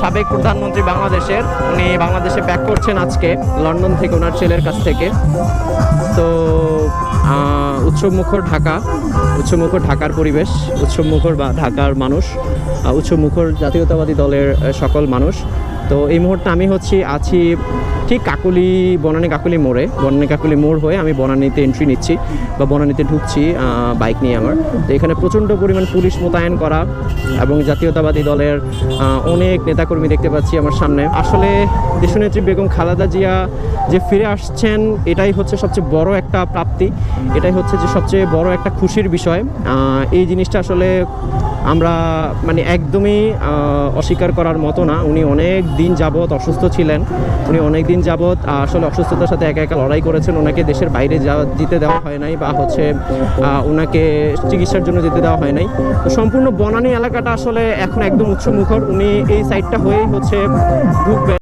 সাবেক প্রধানমন্ত্রী বাংলাদেশের, উনি বাংলাদেশে ব্যাক করছেন আজকে, লন্ডন থেকে ওনার ছেলের কাছ থেকে। তো উৎসবমুখর ঢাকা, উৎসবমুখর ঢাকার পরিবেশ, উৎসবমুখর বা ঢাকার মানুষ উৎসবমুখর জাতীয়তাবাদী দলের সকল মানুষ তো এই মুহূর্তে আমি হচ্ছি, আছি ঠিক কাকুলি, বনানী কাকুলি মোড়ে। বনানী কাকুলি মোড় হয়ে আমি বনানীতে এন্ট্রি নিচ্ছি বা বনানীতে ঢুকছি বাইক নিয়ে আমার। তো এখানে প্রচণ্ড পরিমাণ পুলিশ মোতায়েন করা এবং জাতীয়তাবাদী দলের অনেক নেতাকর্মী দেখতে পাচ্ছি আমার সামনে। আসলে দেশনেত্রী বেগম খালেদা জিয়া যে ফিরে আসছেন, এটাই হচ্ছে সবচেয়ে বড় একটা প্রাপ্তি। এটাই হচ্ছে যে সবচেয়ে বড় একটা খুশির বিষয়। এই জিনিসটা আসলে আমরা মানে একদমই অস্বীকার করার মতো না। উনি অনেক দিন যাবৎ অসুস্থ ছিলেন। উনি অনেক দিন যাবৎ আসলে অসুস্থতার সাথে একা একা লড়াই করেছেন। ওনাকে দেশের বাইরে যাওয়া দিতে দেওয়া হয় নাই বা হচ্ছে ওনাকে চিকিৎসার জন্য যেতে দেওয়া হয় নাই। তো সম্পূর্ণ বনানী এলাকাটা আসলে এখন একদম উৎসমুখর উনি এই সাইডটা হয়েই হচ্ছে ঢুকবেন